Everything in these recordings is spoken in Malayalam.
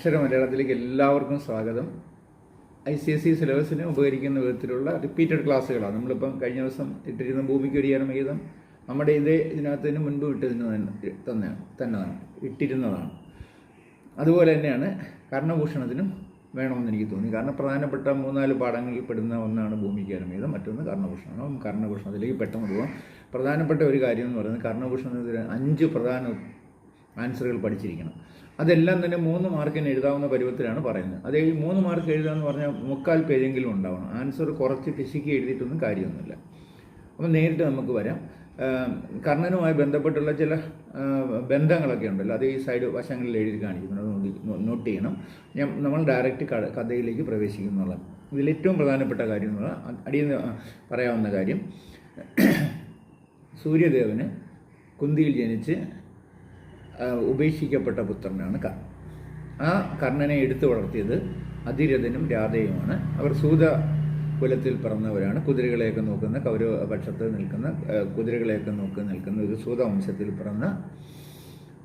അക്ഷര മലയാളത്തിലേക്ക് എല്ലാവർക്കും സ്വാഗതം. ഐ സി എസ് സി സിലബസിന് ഉപകരിക്കുന്ന വിധത്തിലുള്ള റിപ്പീറ്റഡ് ക്ലാസ്സുകളാണ് നമ്മളിപ്പം കഴിഞ്ഞ ദിവസം ഇട്ടിരുന്ന ഭൂമിക്ക് ഒരിയാനും വിഹിതം നമ്മുടെ ഇതേ ഇതിനകത്തിന് മുൻപ് ഇട്ടതിന് തന്നെ തന്നെയാണ് ഇട്ടിരുന്നതാണ്. അതുപോലെ തന്നെയാണ് കർണഭൂഷണത്തിനും വേണമെന്ന് എനിക്ക് തോന്നി. കാരണം പ്രധാനപ്പെട്ട മൂന്നാൽ പാഠങ്ങളിൽ പെടുന്ന ഒന്നാണ് ഭൂമിക്ക് അരമീതം മറ്റൊന്ന് കർണഭൂഷണം. കർണഭൂഷണത്തിലേക്ക് പെട്ടെന്ന് പോകാം പ്രധാനപ്പെട്ട ഒരു കാര്യം എന്ന് പറയുന്നത് കർണഭൂഷണത്തിന് അഞ്ച് പ്രധാന ആൻസറുകൾ പഠിച്ചിരിക്കണം. അതെല്ലാം തന്നെ മൂന്ന് മാർക്കിന് എഴുതാവുന്ന പരുവത്തിലാണ് പറയുന്നത്. അതേ ഈ മൂന്ന് മാർക്ക് എഴുതുക എന്ന് പറഞ്ഞാൽ മുക്കാൽ പേജെങ്കിലും ഉണ്ടാവണം. ആൻസർ കുറച്ച് പിശുക്കി എഴുതിയിട്ടൊന്നും കാര്യമൊന്നുമില്ല. അപ്പം നേരിട്ട് നമുക്ക് വരാം. കർണനുമായി ബന്ധപ്പെട്ടുള്ള ചില ബന്ധങ്ങളൊക്കെ ഉണ്ടല്ലോ. അത് ഈ സൈഡ് വശങ്ങളിൽ എഴുതി കാണിക്കുന്നത് നോക്കി- നോട്ട് ചെയ്യണം. ഞാൻ നമ്മൾ ഡയറക്റ്റ് കഥയിലേക്ക് പ്രവേശിക്കുന്നുള്ള. ഇതിൽ ഏറ്റവും പ്രധാനപ്പെട്ട കാര്യം എന്നുള്ള അടിയിൽ പറയാവുന്ന കാര്യം. സൂര്യദേവന് കുന്തിയിൽ ജനിച്ച് ഉപേക്ഷിക്കപ്പെട്ട പുത്രനാണ് കർണൻ. ആ കർണനെ എടുത്തു വളർത്തിയത് അതിരഥനും രാധയുമാണ്. അവർ സൂത കുലത്തിൽ പിറന്നവരാണ്. കുതിരകളെയൊക്കെ നോക്കുന്ന കൗരവ പക്ഷത്ത് നിൽക്കുന്ന കുതിരകളെയൊക്കെ നോക്കി നിൽക്കുന്ന ഒരു സൂത വംശത്തിൽ പിറന്ന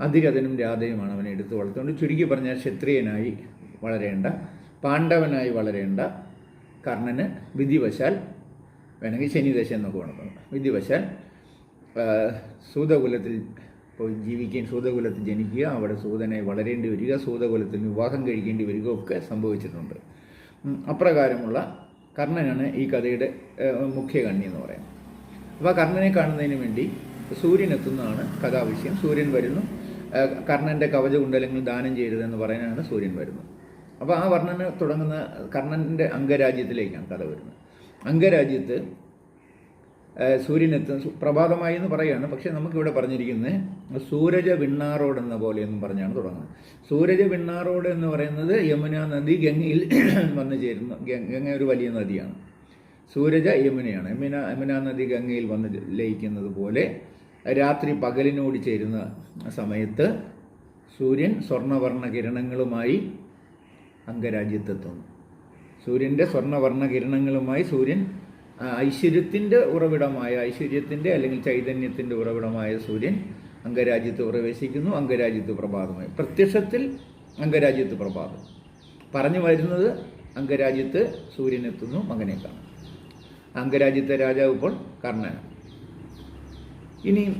അതിരഥനും രാധയുമാണ് അവനെ എടുത്തു വളർത്തുകൊണ്ട് ചുരുക്കി പറഞ്ഞാൽ ക്ഷത്രിയനായി വളരേണ്ട പാണ്ഡവനായി വളരേണ്ട കർണന് വിധിവശാൽ വേണമെങ്കിൽ ശനിദശ എന്നൊക്കെ വേണം. വിധിവശാൽ സൂതകുലത്തിൽ പോയി ജീവിക്കുകയും സൂതകുലത്തിൽ ജനിക്കുക അവിടെ സൂതനെ വളരേണ്ടി വരിക സൂതകുലത്തിൽ വിവാഹം കഴിക്കേണ്ടി വരിക ഒക്കെ സംഭവിച്ചിട്ടുണ്ട്. അപ്രകാരമുള്ള കർണനാണ് ഈ കഥയുടെ മുഖ്യ കണ്ണി എന്ന് പറയുന്നത്. അപ്പോൾ കർണനെ കാണുന്നതിന് വേണ്ടി സൂര്യൻ എത്തുന്നതാണ് കഥാവിഷയം. സൂര്യൻ വരുന്നു. കർണന്റെ കവചകുണ്ടലങ്ങൾ ദാനം ചെയ്യരുതെന്ന് പറയാനാണ് സൂര്യൻ വരുന്നത് അപ്പോൾ ആ വർണന തുടങ്ങുന്ന കർണന്റെ അംഗരാജ്യത്തിലേക്കാണ് കഥ വരുന്നത്. അംഗരാജ്യത്ത് ഏഹ് എത്തുന്ന സു- പ്രഭാതമായി എന്ന് പറയുകയാണ് പക്ഷേ നമുക്കിവിടെ പറഞ്ഞിരിക്കുന്നത് സൂരജ വിണ്ണാറോഡ് എന്ന പോലെ എന്നും പറഞ്ഞാണ് തുടങ്ങുന്നത്. സൂരജ വിണ്ണാറോഡ് എന്ന് പറയുന്നത് യമുന നദി ഗംഗയിൽ വന്നു ചേരുന്ന ഗംഗ ഒരു വലിയ നദിയാണ്. സൂരജ യമുനയാണ്. യമുന യമുന നദി ഗംഗയിൽ വന്ന് ലയിക്കുന്നത് പോലെ രാത്രി പകലിനോട് ചേരുന്ന സമയത്ത് സൂര്യൻ സ്വർണവർണ കിരണങ്ങളുമായി അംഗരാജ്യത്തെത്തുന്നു. സൂര്യന്റെ സ്വർണവർണ കിരണങ്ങളുമായി സൂര്യൻ ഐശ്വര്യത്തിന്റെ ഉറവിടമായ ഐശ്വര്യത്തിന്റെ അല്ലെങ്കിൽ ചൈതന്യത്തിന്റെ ഉറവിടമായ സൂര്യൻ അംഗരാജ്യത്ത് പ്രവേശിക്കുന്നു അംഗരാജ്യത്ത് പ്രഭാതമായി. പ്രത്യക്ഷത്തിൽ അംഗരാജ്യത്ത് പ്രഭാതം. പറഞ്ഞു വരുന്നത് അംഗരാജ്യത്ത് സൂര്യനെത്തുന്നു മകനെ കാണും അംഗരാജ്യത്തെ രാജാവ് ഇപ്പോൾ കർണനാണ്. ഇനി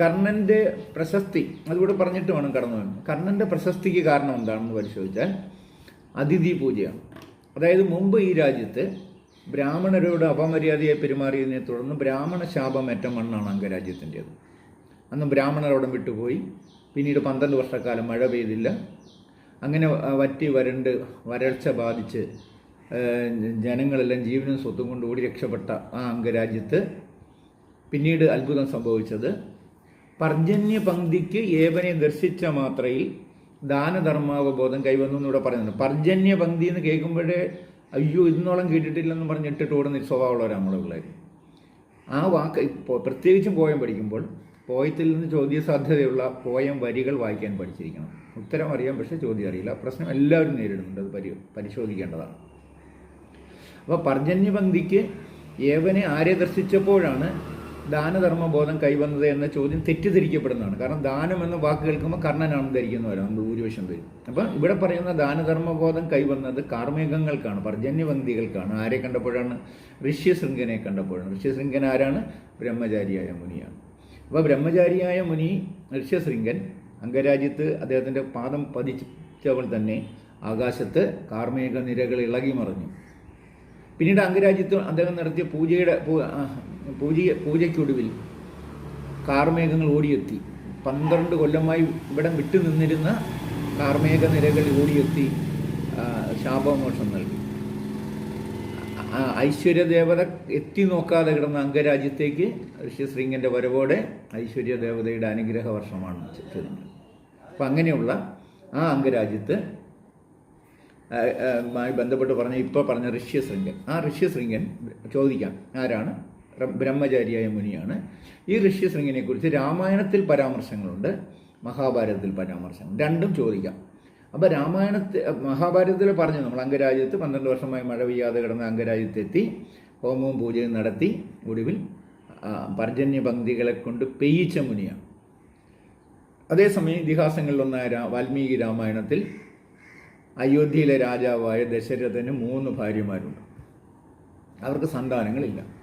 കർണന്റെ പ്രശസ്തി അതുകൂടെ പറഞ്ഞിട്ട് വേണം കടന്നു വരണം കർണന്റെ പ്രശസ്തിക്ക് കാരണം എന്താണെന്ന് പരിശോധിച്ചാൽ അതിഥി പൂജയാണ്. അതായത് മുമ്പ് ഈ രാജ്യത്ത് ബ്രാഹ്മണരോട് അപമര്യാദയായി പെരുമാറിയതിനെ തുടർന്ന് ബ്രാഹ്മണ ശാപമേറ്റ മണ്ണാണ് അംഗരാജ്യത്തിന്റേത്. അന്ന് ബ്രാഹ്മണർ വിട്ടുപോയി. പിന്നീട് പന്ത്രണ്ട് വർഷക്കാലം മഴ പെയ്തില്ല. അങ്ങനെ വറ്റി വരണ്ട് വരൾച്ച ബാധിച്ച് ജനങ്ങളെല്ലാം ജീവനും സ്വത്തും കൊണ്ട് ഓടി രക്ഷപ്പെട്ട ആ അംഗരാജ്യത്ത് പിന്നീട് അത്ഭുതം സംഭവിച്ചത്. പർജന്യ പങ്ക്തിക്ക് ഏവനെ ദർശിച്ച മാത്രയിൽ ദാനധർമാവബോധം കൈവന്നു എന്നിവിടെ പറയുന്നുണ്ട്. പർജന്യ പങ്ക്തി എന്ന് കേൾക്കുമ്പോഴേ അയ്യോ ഇന്നോളം കേട്ടിട്ടില്ലെന്ന് പറഞ്ഞ് ഇട്ടിട്ട് ഓടുന്ന സ്വഭാവമുള്ളവരാണ് നമ്മളെ പിള്ളേർ ആ വാക്ക് പ്രത്യേകിച്ചും പോയം പഠിക്കുമ്പോൾ പോയത്തിൽ നിന്ന് ചോദ്യ സാധ്യതയുള്ള പോയം വരികൾ വായിക്കാൻ പഠിച്ചിരിക്കണം. ഉത്തരം അറിയാം പക്ഷേ ചോദ്യം അറിയില്ല. പ്രശ്നം എല്ലാവരും നേരിടുന്നുണ്ട്. അത് പരി പരിശോധിക്കേണ്ടതാണ്. അപ്പോൾ പർജന്യ പങ്ക്തിക്ക് ഏവനെ ആരെ ദർശിച്ചപ്പോഴാണ് ദാനധർമ്മബോധം കൈവന്നത് എന്ന ചോദ്യം തെറ്റിദ്ധരിക്കപ്പെടുന്നതാണ്. കാരണം ദാനം എന്ന വാക്ക് കേൾക്കുമ്പോൾ കർണനാണ് ധരിക്കുന്നവരാണ് നമ്മൾ ഭൂരിപക്ഷം തരും അപ്പം ഇവിടെ പറയുന്ന ദാനധർമ്മബോധം കൈവന്നത് കാർമേഘങ്ങൾക്കാണ് പർജന്യവന്തികൾക്കാണ് ആരെ കണ്ടപ്പോഴാണ്? ഋഷ്യശൃംഖനെ കണ്ടപ്പോഴാണ്. ഋഷ്യശൃംഖൻ ആരാണ്? ബ്രഹ്മചാരിയായ മുനിയാണ്. അപ്പോൾ ബ്രഹ്മചാരിയായ മുനി ഋഷ്യശൃംഖൻ അംഗരാജ്യത്ത് അദ്ദേഹത്തിന്റെ പാദം പതിച്ചവൾ തന്നെ ആകാശത്ത് കാർമേഘ നിരകൾ ഇളകി മറിഞ്ഞു പിന്നീട് അംഗരാജ്യത്ത് അദ്ദേഹം നടത്തിയ പൂജയുടെ പൂജ പൂജയ്ക്കൊടുവിൽ കാർമേഘങ്ങൾ ഓടിയെത്തി. പന്ത്രണ്ട് കൊല്ലമായി ഇവിടെ വിട്ടു നിന്നിരുന്ന കാർമേഘ നിരകൾ ഓടിയെത്തി ശാപമോഷം നൽകി. ഐശ്വര്യദേവത എത്തി നോക്കാതെ കിടന്ന അംഗരാജ്യത്തേക്ക് ഋഷ്യശ്രീങ്കന്റെ വരവോടെ ഐശ്വര്യദേവതയുടെ അനുഗ്രഹ വർഷമാണ് ചൊരിഞ്ഞത് അപ്പം അങ്ങനെയുള്ള ആ അംഗരാജ്യത്ത് ബന്ധപ്പെട്ട് പറഞ്ഞ ഇപ്പോൾ പറഞ്ഞ ഋഷ്യശൃംഗൻ. ആ ഋഷ്യശൃംഗൻ ചോദിക്കാം ആരാണ്? ബ്രഹ്മചാരിയായ മുനിയാണ്. ഈ ഋഷ്യശൃംഗനെ കുറിച്ച് രാമായണത്തിൽ പരാമർശങ്ങളുണ്ട് മഹാഭാരതത്തിൽ പരാമർശങ്ങൾ രണ്ടും ചോദിക്കാം. അപ്പോൾ രാമായണത്തിൽ മഹാഭാരതത്തിൽ പറഞ്ഞു നമ്മൾ അംഗരാജ്യത്ത് പന്ത്രണ്ട് വർഷമായി മഴ പെയ്യാതെ കിടന്ന അംഗരാജ്യത്തെത്തി ഹോമവും പൂജയും നടത്തി ഒടുവിൽ ആ, പർജന്യ പങ്ക്തികളെ കൊണ്ട് പെയ്യിച്ച മുനിയാണ്. അതേസമയം ഇതിഹാസങ്ങളിലൊന്നായ വാൽമീകി രാമായണത്തിൽ അയോധ്യയിലെ രാജാവായ ദശരഥന് മൂന്ന് ഭാര്യമാരുണ്ട്. അവർക്ക് സന്താനങ്ങളില്ല.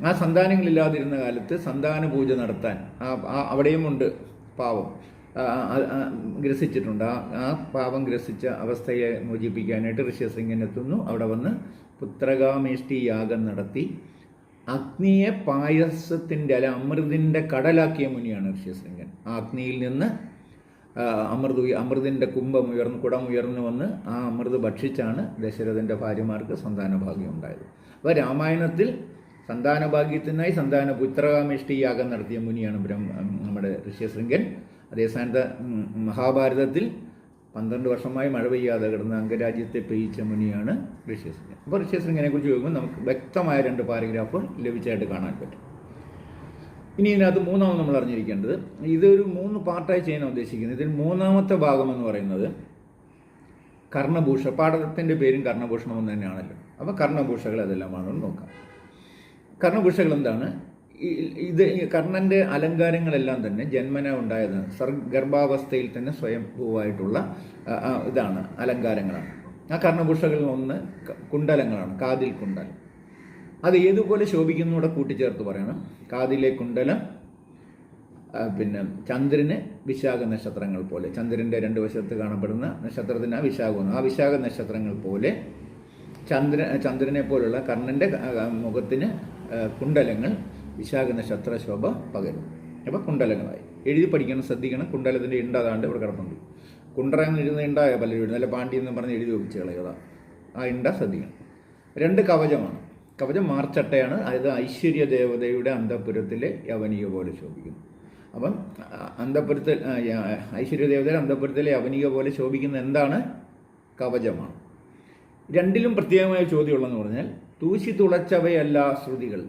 ആ സന്താനങ്ങളില്ലാതിരുന്ന കാലത്ത് സന്താന പൂജ നടത്താൻ ആ അവിടെയും അവിടെയുമുണ്ട് പാവം. ഗ്രസിച്ചിട്ടുണ്ട്. ആ ആ പാവം ഗ്രസിച്ച അവസ്ഥയെ മോചിപ്പിക്കാനായിട്ട് ഋഷ്യസിംഗനെത്തുന്നു അവിടെ വന്ന് പുത്രകാമേഷ്ടി യാഗം നടത്തി. അഗ്നിയെ പായസത്തിന്റെ അല്ല അമൃതിന്റെ കടലാക്കിയ മുനിയാണ് ഋഷ്യസിംഗൻ ആ അഗ്നിയിൽ നിന്ന് അമൃത് അമൃതിന്റെ കുംഭം ഉയർന്ന് കുടം ഉയർന്നു വന്ന് ആ അമൃത് ഭക്ഷിച്ചാണ് ദശരഥന്റെ ഭാര്യമാർക്ക് സന്താന ഭാഗ്യം ഉണ്ടായത്. അപ്പോൾ രാമായണത്തിൽ സന്താനഭാഗ്യത്തിനായി സന്താന പുത്രകാമേഷ്ടി യാഗം നടത്തിയ മുനിയാണ് ബ്രഹ്മ നമ്മുടെ ഋഷ്യശൃംഗൻ അതേ സ്ഥാനത്ത് മഹാഭാരതത്തിൽ പന്ത്രണ്ട് വർഷമായി മഴ പെയ്യാതെ കിടന്ന അംഗരാജ്യത്തെ പെയ്യിച്ച മുനിയാണ് ഋഷ്യശൃംഗൻ അപ്പോൾ ഋഷ്യശൃംഗനെ കുറിച്ച് ചോദിക്കുമ്പോൾ നമുക്ക് വ്യക്തമായ രണ്ട് പാരഗ്രാഫുകൾ ലഭിച്ചായിട്ട് കാണാൻ പറ്റും. ഇനി ഇതിനകത്ത് മൂന്നാമത് നമ്മൾ അറിഞ്ഞിരിക്കേണ്ടത് ഇതൊരു മൂന്ന് പാർട്ടായി ചെയ്യാൻ ഉദ്ദേശിക്കുന്നത്. ഇതിൽ മൂന്നാമത്തെ ഭാഗം എന്ന് പറയുന്നത് കർണഭൂഷ പാഠത്തിന്റെ പേരും കർണഭൂഷണം എന്ന് തന്നെയാണല്ലോ. അപ്പോൾ കർണഭൂഷകൾ അതെല്ലാമാണെന്ന് നോക്കാം. കർണഭൂഷകൾ എന്താണ് ഇത് കർണന്റെ അലങ്കാരങ്ങളെല്ലാം തന്നെ ജന്മന ഉണ്ടായത് സർ ഗർഭാവസ്ഥയിൽ തന്നെ സ്വയംഭൂവായിട്ടുള്ള ഇതാണ് അലങ്കാരങ്ങളാണ്. ആ കർണഭൂഷകളിൽ ഒന്ന് കുണ്ടലങ്ങളാണ് കാതിൽ കുണ്ടലം അത് ഏതുപോലെ ശോഭിക്കുന്നൂടെ കൂട്ടിച്ചേർത്ത് പറയണം. കാതിലെ കുണ്ടലം പിന്നെ ചന്ദ്രന് വിശാഖ നക്ഷത്രങ്ങൾ പോലെ. ചന്ദ്രന്റെ രണ്ട് വശത്ത് കാണപ്പെടുന്ന നക്ഷത്രത്തിന് ആ വിശാഖം ആ വിശാഖ നക്ഷത്രങ്ങൾ പോലെ ചന്ദ്ര ചന്ദ്രനെ പോലുള്ള കർണന്റെ മുഖത്തിന് കുണ്ടലങ്ങൾ വിശാഖ നക്ഷത്ര ശോഭ പകരും. അപ്പോൾ കുണ്ടലങ്ങളായി എഴുതി പഠിക്കണം ശ്രദ്ധിക്കണം. കുണ്ടലത്തിന്റെ ഇണ്ട അതാണ്ട് ഇവിടെ കിടപ്പുണ്ട്. കുണ്ടറങ്ങൾ എഴുതുന്ന ഇണ്ടായ പലരും അല്ല പാണ്ഡി എന്ന് പറഞ്ഞ് എഴുതി വെച്ച് കളയുക ആ ഇണ്ട ശ്രദ്ധിക്കണം. രണ്ട് കവചമാണ്. കവചം മാർച്ചട്ടയാണ്. അതായത് ഐശ്വര്യ ദേവതയുടെ അന്തപുരത്തിലെ യവനിക പോലെ ശോഭിക്കുന്നു. അപ്പം അന്തപുരത്തിൽ ഐശ്വര്യ ദേവതയുടെ അന്തപുരത്തിലെ യവനിക പോലെ ശോഭിക്കുന്ന എന്താണ്? കവചമാണ്. രണ്ടിലും പ്രത്യേകമായ ചോദ്യമുള്ളതെന്ന് പറഞ്ഞാൽ തൂശി തുളച്ചവയല്ല ശ്രുതികൾ.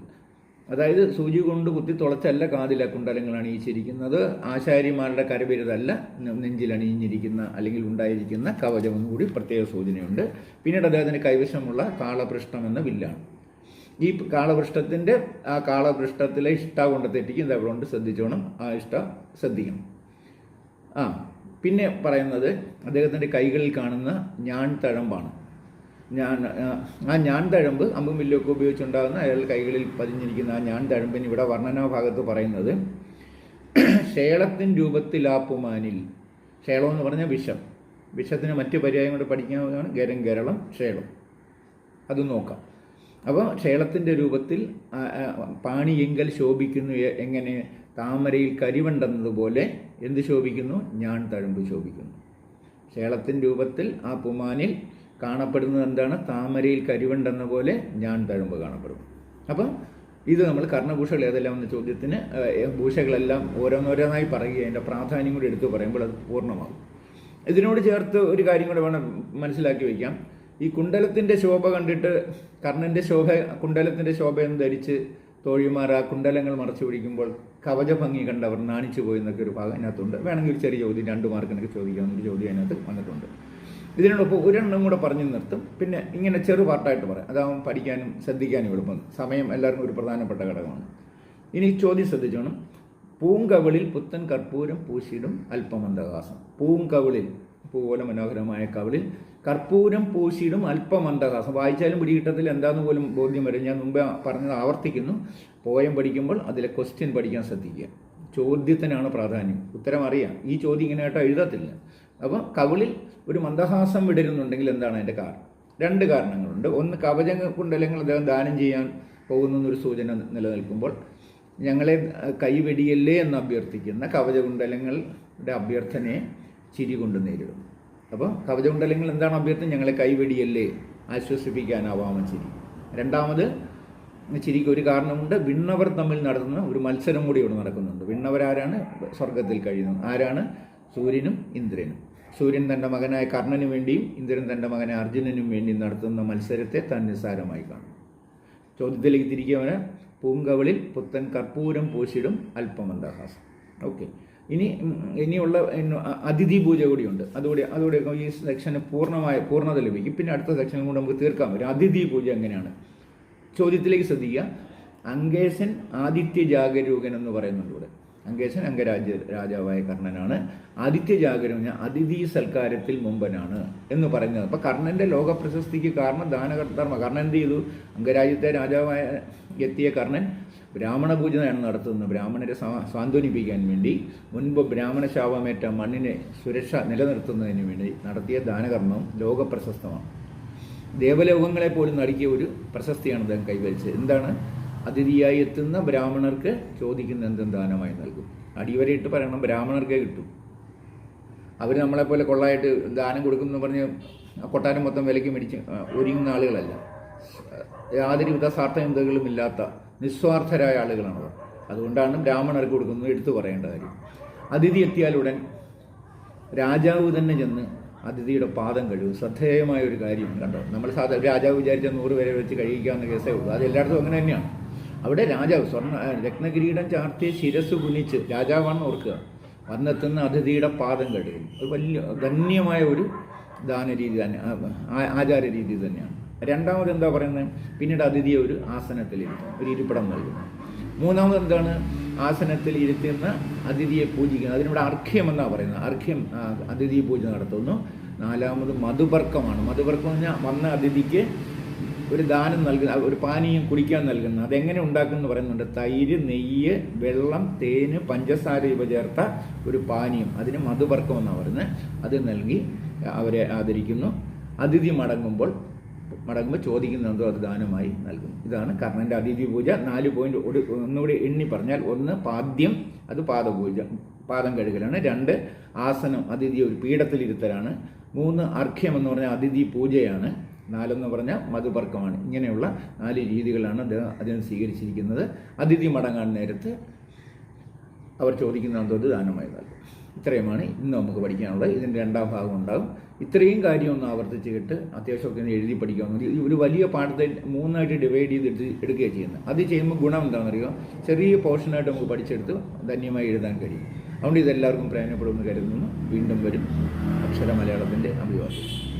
അതായത് സൂചി കൊണ്ട് കുത്തി തുളച്ചല്ല കാതില കുണ്ടലങ്ങൾ അണിയിച്ചിരിക്കുന്നത് ആശാരിമാരുടെ കരവിരുതല്ല നെഞ്ചിൽ അണിഞ്ഞിരിക്കുന്ന അല്ലെങ്കിൽ ഉണ്ടായിരിക്കുന്ന കവചം എന്നുകൂടി പ്രത്യേക സൂചനയുണ്ട്. പിന്നീട് അദ്ദേഹത്തിന് കൈവശമുള്ള കാളപൃഷ്ഠം എന്ന വില്ലാണ്. ഈ കാളപൃഷ്ഠത്തിന്റെ ആ കാളപൃഷ്ഠത്തിലെ ഇഷ്ട കൊണ്ട് തെറ്റിക്കും. ഇത് അവിടെ കൊണ്ട് ശ്രദ്ധിച്ചോണം. ആ ഇഷ്ട ശ്രദ്ധിക്കണം. ആ പിന്നെ പറയുന്നത് അദ്ദേഹത്തിന്റെ കൈകളിൽ കാണുന്ന ഞാൻ തഴമ്പാണ് ഞാൻ ആ, ഞാൻ തഴമ്പ് അമ്പും വില്ലൊക്കെ ഉപയോഗിച്ചുണ്ടാകുന്ന അയാൾ കൈകളിൽ പതിഞ്ഞിരിക്കുന്ന ആ ഞാൻ തഴമ്പിന് ഇവിടെ വർണനാ ഭാഗത്ത് പറയുന്നത് ശേളത്തിൻ രൂപത്തിൽ ആപ്പുമാനിൽ ശേളം എന്ന് പറഞ്ഞാൽ വിഷം. വിഷത്തിന് മറ്റു പര്യായം കൊണ്ട് പഠിക്കാവുന്നതാണ് ഗരം കേരളം ശേളം അത് നോക്കാം. അപ്പോൾ ക്ഷേളത്തിന്റെ രൂപത്തിൽ പാണിയെങ്കൽ ശോഭിക്കുന്നു എങ്ങനെ? താമരയിൽ കരിവണ്ടെന്നതുപോലെ എന്ത് ശോഭിക്കുന്നു? ഞാൻ തഴമ്പ് ശോഭിക്കുന്നു. ക്ഷേളത്തിൻ രൂപത്തിൽ ആ പുമാനിൽ കാണപ്പെടുന്നത് എന്താണ്? താമരയിൽ കരിവണ്ടെന്ന പോലെ ഞാൻ തഴുമ്പ് കാണപ്പെടും. അപ്പം ഇത് നമ്മൾ കർണഭൂഷകൾ ഏതെല്ലാം എന്ന ചോദ്യത്തിന് ഭൂഷകളെല്ലാം ഓരോന്നോരോന്നായി പറയുക അതിന്റെ പ്രാധാന്യം കൂടി എടുത്തു പറയുമ്പോൾ അത് പൂർണമാകും. ഇതിനോട് ചേർത്ത് ഒരു കാര്യം കൂടെ വേണം മനസ്സിലാക്കി വയ്ക്കാം. ഈ കുണ്ടലത്തിന്റെ ശോഭ കണ്ടിട്ട് കർണന്റെ ശോഭ കുണ്ടലത്തിന്റെ ശോഭയെന്ന് ധരിച്ച് തോഴിമാർ ആ കുണ്ടലങ്ങൾ മറച്ചു പിടിക്കുമ്പോൾ കവചഭംഗി കണ്ടവർ നാണിച്ചു പോയി എന്നൊക്കെ ഒരു ഭാഗം അതിനകത്തുണ്ട്. വേണമെങ്കിൽ ചെറിയ ചോദ്യം രണ്ട് മാർക്കിനൊക്കെ ചോദിക്കാവുന്ന ഒരു ചോദ്യം അതിനകത്ത് വന്നിട്ടുണ്ട്. ഇതിനോടൊപ്പം ഒരെണ്ണം കൂടെ പറഞ്ഞു നിർത്തും. പിന്നെ ഇങ്ങനെ ചെറു പാർട്ടായിട്ട് പറയാം. അതാവും പഠിക്കാനും ശ്രദ്ധിക്കാനും എളുപ്പം. സമയം എല്ലാവർക്കും ഒരു പ്രധാനപ്പെട്ട ഘടകമാണ്. ഇനി ചോദ്യം ശ്രദ്ധിച്ചോണം. പൂങ്കവിളിൽ പുത്തൻ കർപ്പൂരം പൂശിടും അല്പമന്ദഹാസം. പൂങ്കവിളിൽ പൂപോലെ മനോഹരമായ കവിളിൽ കർപ്പൂരം പൂശിടും അല്പമന്ദഹാസം. വായിച്ചാലും പിടികിട്ടത്തിൽ എന്താന്ന് പോലും ബോധ്യം വരും. ഞാൻ മുമ്പേ പറഞ്ഞത് ആവർത്തിക്കുന്നു. പോയം പഠിക്കുമ്പോൾ അതിലെ ക്വസ്റ്റ്യൻ പഠിക്കാൻ ശ്രദ്ധിക്കുക. ചോദ്യത്തിനാണ് പ്രാധാന്യം. ഉത്തരം അറിയാം. ഈ ചോദ്യം ഇങ്ങനെ ആയിട്ട് എഴുതത്തില്ല. അപ്പോൾ കവിളിൽ ഒരു മന്ദഹാസം വിടരുന്നുണ്ടെങ്കിൽ എന്താണ് അതിന്റെ കാരണം? രണ്ട് കാരണങ്ങളുണ്ട്. ഒന്ന് കവച കുണ്ടലങ്ങൾ അദ്ദേഹം ദാനം ചെയ്യാൻ പോകുന്നു എന്നൊരു സൂചന നിലനിൽക്കുമ്പോൾ ഞങ്ങളെ കൈവെടിയല്ലേ എന്ന് അഭ്യർത്ഥിക്കുന്ന കവചകുണ്ടലങ്ങളുടെ അഭ്യർത്ഥനയെ ചിരി കൊണ്ട് നേരിടും അപ്പോൾ കവചകുണ്ടലങ്ങൾ എന്താണ് അഭ്യർത്ഥന? ഞങ്ങളെ കൈവെടിയല്ലേ ആശ്വസിപ്പിക്കാനാവാമ ചിരി. രണ്ടാമത് ചിരിക്ക് ഒരു കാരണമുണ്ട്. വിണ്ണവർ തമ്മിൽ നടത്തുന്ന ഒരു മത്സരം കൂടി ഇവിടെ നടക്കുന്നുണ്ട്. വിണ്ണവരാരാണ്? സ്വർഗത്തിൽ കഴിയുന്നത്. ആരാണ്? സൂര്യനും ഇന്ദ്രനും. സൂര്യൻ തന്റെ മകനായ കർണന് വേണ്ടിയും ഇന്ദ്രൻ തന്റെ മകനായ അർജുനനും വേണ്ടിയും നടത്തുന്ന മത്സരത്തെ താൻ നിസ്സാരമായി കാണും. ചോദ്യത്തിലേക്ക് തിരികെ പൂങ്കവളിൽ പുത്തൻ കർപ്പൂരം പൂശിടും അല്പമന്ദഹാസം ഓക്കെ ഇനി ഇനിയുള്ള അതിഥി പൂജ കൂടിയുണ്ട്. അതുകൂടി അതുകൂടി ഈ സെക്ഷന് പൂർണമായ പൂർണത ലഭിക്കും. പിന്നെ അടുത്ത സെക്ഷനും കൂടെ നമുക്ക് തീർക്കാൻ പറ്റും അതിഥി പൂജ എങ്ങനെയാണ്? ചോദ്യത്തിലേക്ക് ശ്രദ്ധിക്കുക. അങ്കേശൻ ആദിത്യ ജാഗരൂകൻ എന്ന് പറയുന്നുണ്ട് അങ്കേശൻ അംഗരാജ്യ രാജാവായ കർണനാണ്. ആദിത്യജാഗരം അതിഥി സൽക്കാരത്തിൽ മുമ്പനാണ് എന്ന് പറയുന്നത് അപ്പോൾ കർണന്റെ ലോകപ്രശസ്തിക്ക് കാരണം ദാനകർത്തർമ്മ കർണൻ എന്ത് ചെയ്തു? അംഗരാജ്യത്തെ രാജാവായ എത്തിയ കർണൻ ബ്രാഹ്മണ പൂജയാണ് നടത്തുന്നത്. ബ്രാഹ്മണരെ സാന്ത്വനിപ്പിക്കാൻ വേണ്ടി മുൻപ് ബ്രാഹ്മണ ശാപമേറ്റ മണ്ണിനെ സുരക്ഷ നിലനിർത്തുന്നതിന് വേണ്ടി നടത്തിയ ദാനകർമ്മം ലോകപ്രശസ്തമാണ്. ദേവലോകങ്ങളെ പോലും നടുക്കിയ ഒരു പ്രശസ്തിയാണ് അദ്ദേഹം കൈവരിച്ചത്. എന്താണ്? അതിഥിയായി എത്തുന്ന ബ്രാഹ്മണർക്ക് ചോദിക്കുന്ന എന്തും ദാനമായി നൽകും. അടിവരയിട്ട് പറയണം ബ്രാഹ്മണർക്കേ കിട്ടും. അവർ നമ്മളെപ്പോലെ കൊള്ളായിട്ട് ദാനം കൊടുക്കുമെന്ന് പറഞ്ഞ് കൊട്ടാരം മൊത്തം വിലയ്ക്ക് മേടിച്ച് ഒരുങ്ങുന്ന ആളുകളല്ല. യാതൊരുവിധ സ്വാർത്ഥചിന്തകളും ഇല്ലാത്ത നിസ്വാർത്ഥരായ ആളുകളാണത് അതുകൊണ്ടാണ് ബ്രാഹ്മണർക്ക് കൊടുക്കുന്നത് എടുത്തു പറയേണ്ട കാര്യം. അതിഥി എത്തിയാലുടൻ രാജാവ് തന്നെ ചെന്ന് അതിഥിയുടെ പാദം കഴിവും ശ്രദ്ധേയമായ ഒരു കാര്യം കണ്ടോ? നമ്മൾ സാധാരണ രാജാവ് വിചാരിച്ച നൂറ് പേരെ വെച്ച് കഴിയിക്കാവുന്ന കേസേ ഉള്ളൂ. അത് എല്ലായിടത്തും അങ്ങനെ തന്നെയാണ്. അവിടെ രാജാവ് സ്വർണ രത്നകിരീടം ചാർത്തി ശിരസ് കുനിച്ച് രാജാവാണെന്ന് ഓർക്കുക. വന്നെത്തുന്ന അതിഥിയുടെ പാദം കഴുകും അത് വലിയ ധന്യമായ ഒരു ദാനരീതി തന്നെ ആചാര രീതി തന്നെയാണ്. രണ്ടാമത് എന്താ പറയുന്നത്? പിന്നീട് അതിഥിയെ ഒരു ആസനത്തിലിരുത്തും ഒരു ഇരിപ്പിടം നൽകുന്നു മൂന്നാമത് എന്താണ്? ആസനത്തിൽ ഇരുത്തുന്ന അതിഥിയെ പൂജിക്കുന്നത് അതിനിവിടെ അർഘ്യം എന്നാണ് പറയുന്നത്? അർഘ്യം അതിഥി പൂജ നടത്തുന്നു. നാലാമത് മധുപർക്കമാണ്. മധുപർക്കം എന്ന് പറഞ്ഞാൽ വന്ന അതിഥിക്ക് ഒരു ദാനം നൽകുന്ന ഒരു പാനീയം കുടിക്കാൻ നൽകുന്ന അതെങ്ങനെ ഉണ്ടാക്കുമെന്ന് പറയുന്നുണ്ട്. തൈര് നെയ്യ് വെള്ളം തേന് പഞ്ചസാര ഇവ ചേർത്ത ഒരു പാനീയം. അതിന് മധുപർക്കം എന്നാണ് പറയുന്നത്. അത് നൽകി അവരെ ആദരിക്കുന്നു. അതിഥി മടങ്ങുമ്പോൾ മടങ്ങുമ്പോൾ ചോദിക്കുന്നുണ്ടോ അത് ദാനമായി നൽകുന്നു. ഇതാണ് കർണന്റെ അതിഥി പൂജ. നാല് പോയിന്റ് ഒരു ഒന്നുകൂടി എണ്ണി പറഞ്ഞാൽ ഒന്ന് പാദ്യം അത് പാദപൂജ പാദം കഴുകലാണ്. രണ്ട് ആസനം അതിഥി ഒരു പീഠത്തിലിരുത്തലാണ്. മൂന്ന് അർഘ്യം എന്ന് പറഞ്ഞാൽ അതിഥി പൂജയാണ്. നാലെന്ന് പറഞ്ഞാൽ മധുപർക്കമാണ്. ഇങ്ങനെയുള്ള നാല് രീതികളാണ് അദ്ദേഹം അദ്ദേഹം സ്വീകരിച്ചിരിക്കുന്നത്. അതിഥി മടങ്ങാൻ നേരത്ത് അവർ ചോദിക്കുന്ന എന്തോ ദാനമായി നൽകും ഇത്രയുമാണ് ഇന്ന് നമുക്ക് പഠിക്കാനുള്ളത്. ഇതിന്റെ രണ്ടാം ഭാഗം ഉണ്ടാകും. ഇത്രയും കാര്യമൊന്നും ആവർത്തിച്ചിട്ട് അത്യാവശ്യമൊക്കെ ഒന്ന് എഴുതി പഠിക്കാമെന്ന് ഒരു വലിയ പാഠത്തെ മൂന്നായിട്ട് ഡിവൈഡ് ചെയ്ത് എടുക്കുകയാണ് ചെയ്യുന്നത്. അത് ചെയ്യുമ്പോൾ ഗുണം എന്താണെന്നറിയോ? ചെറിയ പോർഷനായിട്ട് നമുക്ക് പഠിച്ചെടുത്ത് ധന്യമായി എഴുതാൻ കഴിയും. അതുകൊണ്ട് ഇതെല്ലാവർക്കും പ്രയോജനപ്പെടുമെന്ന് കരുതുന്നു. വീണ്ടും വരും അക്ഷര മലയാളത്തിന്റെ അഭിവാദ്യം.